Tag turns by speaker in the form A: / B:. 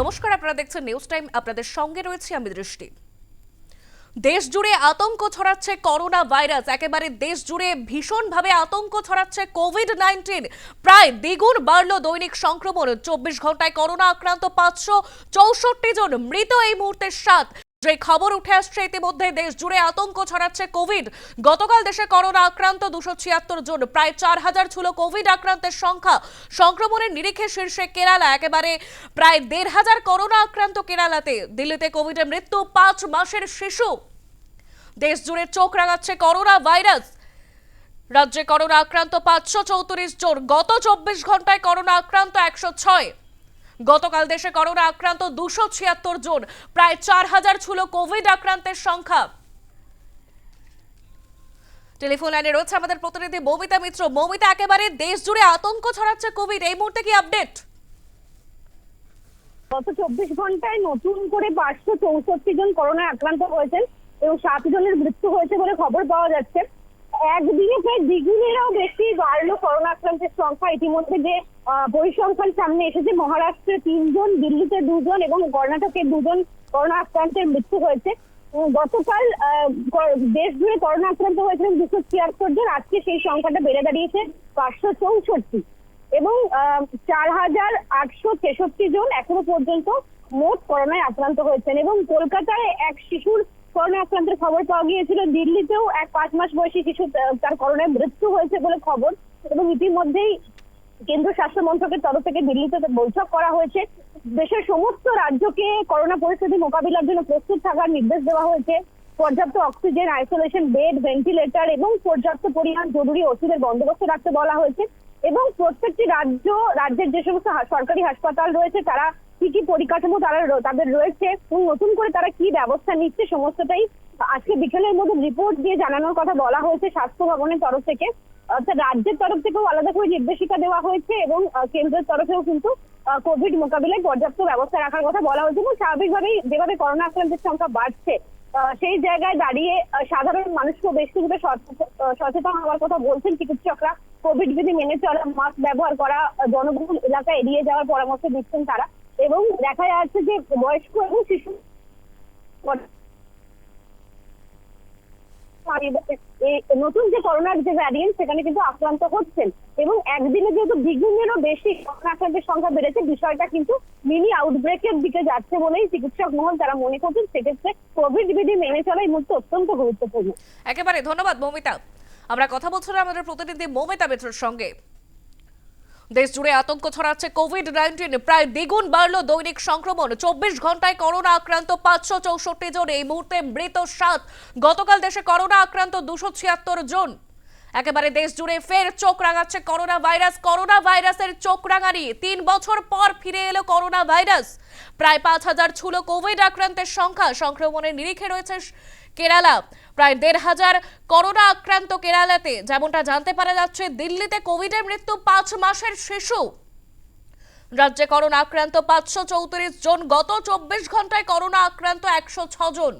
A: নমস্কার, আপনারা দেখছেন নিউজ টাইম আপনাদের সঙ্গে রয়েছে আমি দৃষ্টি। দেশ জুড়ে আতঙ্ক ছড়াচ্ছে করোনা ভাইরাস, একেবারে দেশ জুড়ে ভীষণভাবে আতঙ্ক ছড়াচ্ছে কোভিড নাইন্টিন প্রায় দ্বিগুণ বাড়ল দৈনিক সংক্রমণ, চব্বিশ ঘন্টায় করোনা আক্রান্ত পাঁচশো চৌষট্টি জন, মৃত এই মুহূর্তে সাত। যে খবর উঠে আসছে ইতিমধ্যে, দেশ জুড়ে আতঙ্ক ছড়াচ্ছে কোভিড। গতকাল দেশে করোনা আক্রান্ত দুশো ছিয়াত্তর জন, প্রায় চার হাজার ছিল কোভিড আক্রান্তের সংখ্যা। সংক্রমণের নিরিখে শীর্ষে কেরালা, একেবারে প্রায় দেড় হাজার করোনা আক্রান্ত কেরালাতে। দিল্লিতে কোভিডে মৃত্যু পাঁচ মাসের শিশু। দেশ জুড়ে চোখ রাঙাচ্ছে করোনা ভাইরাস। রাজ্যে করোনা আক্রান্ত পাঁচশো চৌত্রিশ জন, গত চব্বিশ ঘন্টায় করোনা আক্রান্ত একশো ছয়। গতকাল দেশে করোনা আক্রান্ত দুশো ছিয়াত্তর জন, প্রায় চার হাজার ছিল কোভিড আক্রান্তের সংখ্যা। টেলিফোন লাইনে রয়েছে আমাদের প্রতিনিধি মৌমিতা মিত্র। মৌমিতা, একেবারে দেশ জুড়ে আতঙ্ক ছড়াচ্ছে কোভিড এই মুহূর্তে কি আপডেট
B: গত চব্বিশ ঘন্টায় নতুন করে পাঁচশো চৌষট্টি জন করোনায় আক্রান্ত হয়েছেন এবং সাত জনের মৃত্যু হয়েছে বলে খবর পাওয়া যাচ্ছে। একদিনে প্রায় দ্বিগুণেরও বেশি বাড়লো করোনা আক্রান্তের সংখ্যা। ইতিমধ্যে যে পরিসংখ্যান সামনে এসেছে। মহারাষ্ট্রে তিনজন, দিল্লিতে দুজন এবং কর্ণাটকে দুজন করোনা আক্রান্তের মৃত্যু হয়েছে। গতকাল দেশ জুড়ে করোনা আক্রান্ত হয়েছিলেন দুশো ছিয়াত্তর জন। আজকে সেই সংখ্যাটা বেড়ে দাঁড়িয়েছে পাঁচশো চৌষট্টি। এবং চার হাজার আটশো তেষট্টি জন এখনও পর্যন্ত মোট করোনায় আক্রান্ত হয়েছেন। এবং কলকাতায় এক শিশুর করোনা আক্রান্তের খবর পাওয়া গিয়েছিল। দিল্লিতেও এক পাঁচ মাস বয়সী শিশু তার করোনায় মৃত্যু হয়েছে বলে খবর। এবং ইতিমধ্যেই কেন্দ্র স্বাস্থ্য মন্ত্রকের তরফ থেকে দিল্লিতে বৈঠক করা হয়েছে। দেশের সমস্ত রাজ্যকে করোনা পরিস্থিতি মোকাবিলার জন্য প্রস্তুত থাকার নির্দেশ দেওয়া হয়েছে। পর্যাপ্ত অক্সিজেন, আইসোলেশন বেড, ভেন্টিলেটর এবং পর্যাপ্ত পরিমাণ জরুরি ওষুধের বন্দোবস্ত রাখতে বলা হয়েছে এবং প্রত্যেকটি রাজ্য, রাজ্যের যে সমস্ত সরকারি হাসপাতাল রয়েছে, তারা কি কি পরিকাঠামো তারা তাদের রয়েছে এবং নতুন করে তারা কি ব্যবস্থা নিচ্ছে সমস্তটাই আজকে বিকেলের মধ্যে রিপোর্ট দিয়ে জানানোর কথা বলা হয়েছে স্বাস্থ্য ভবনের তরফ থেকে। অর্থাৎ রাজ্যের তরফ থেকেও আলাদা করে নির্দেশিকা দেওয়া হয়েছে এবং কেন্দ্রের তরফেও কিন্তু কোভিড মোকাবিলায় পর্যাপ্ত ব্যবস্থা রাখার কথা বলা হয়েছে এবং স্বাভাবিকভাবেই যেভাবে করোনা আক্রান্তের সংখ্যা বাড়ছে সেই জায়গায় দাঁড়িয়ে সাধারণ মানুষকেও বেশ সচেতন- সচেতন হওয়ার কথা বলছেন চিকিৎসকরা। কোভিড বিধি মেনে চলা মাস্ক ব্যবহার করা জনবহুল এলাকা এড়িয়ে যাওয়ার পরামর্শ দিচ্ছেন তারা। এবং দেখা যাচ্ছে যে বয়স্ক এবং শিশু নতুন যে করোনার যে ভ্যারিয়েন্ট সেখানে কিন্তু আক্রান্ত হচ্ছেন। এবং একদিনে যেহেতু দ্বিগুণেরও বেশি করোনা আক্রান্তের সংখ্যা বেড়েছে, বিষয়টা কিন্তু মিনি আউটব্রেকের দিকে যাচ্ছে বলেই চিকিৎসক মহল তারা মনে করছেন। সেক্ষেত্রে কোভিড বিধি মেনে চলা এই মুহূর্তে অত্যন্ত গুরুত্বপূর্ণ।
A: একেবারে, ধন্যবাদ, মৌমিতা। আমরা কথা বলছিলাম আমাদের প্রতিনিধি মৌমিতা মিত্রর সঙ্গে। দেশ জুড়ে আতঙ্ক ছড়াচ্ছে কোভিড নাইন্টিন প্রায় দ্বিগুণ বাড়ল দৈনিক সংক্রমণ। চব্বিশ ঘন্টায় করোনা আক্রান্ত পাঁচশো চৌষট্টি জন। এই মুহূর্তে মৃত সাত। গতকাল দেশে করোনা আক্রান্ত দুশো ছিয়াত্তর জন। একেবারে দেশ জুড়ে ফের চোখ রাঙাচ্ছে করোনা ভাইরাস। করোনা ভাইরাসের চোখ রাঙানি। তিন বছর পর ফিরে এলো করোনা ভাইরাস। প্রায় পাঁচ হাজার ছিল কোভিড আক্রান্তের সংখ্যা। সংক্রমণের নিরিখে রয়েছে কেরালা। প্রায় দেড় হাজার করোনা আক্রান্ত কেরালাতে। যেমনটা জানতে পারা যাচ্ছে, দিল্লিতে কোভিডের মৃত্যু পাঁচ মাসের শিশু। রাজ্যে করোনা আক্রান্ত পাঁচশো চৌত্রিশ জন। গত চব্বিশ ঘন্টায় করোনা আক্রান্ত একশো জন।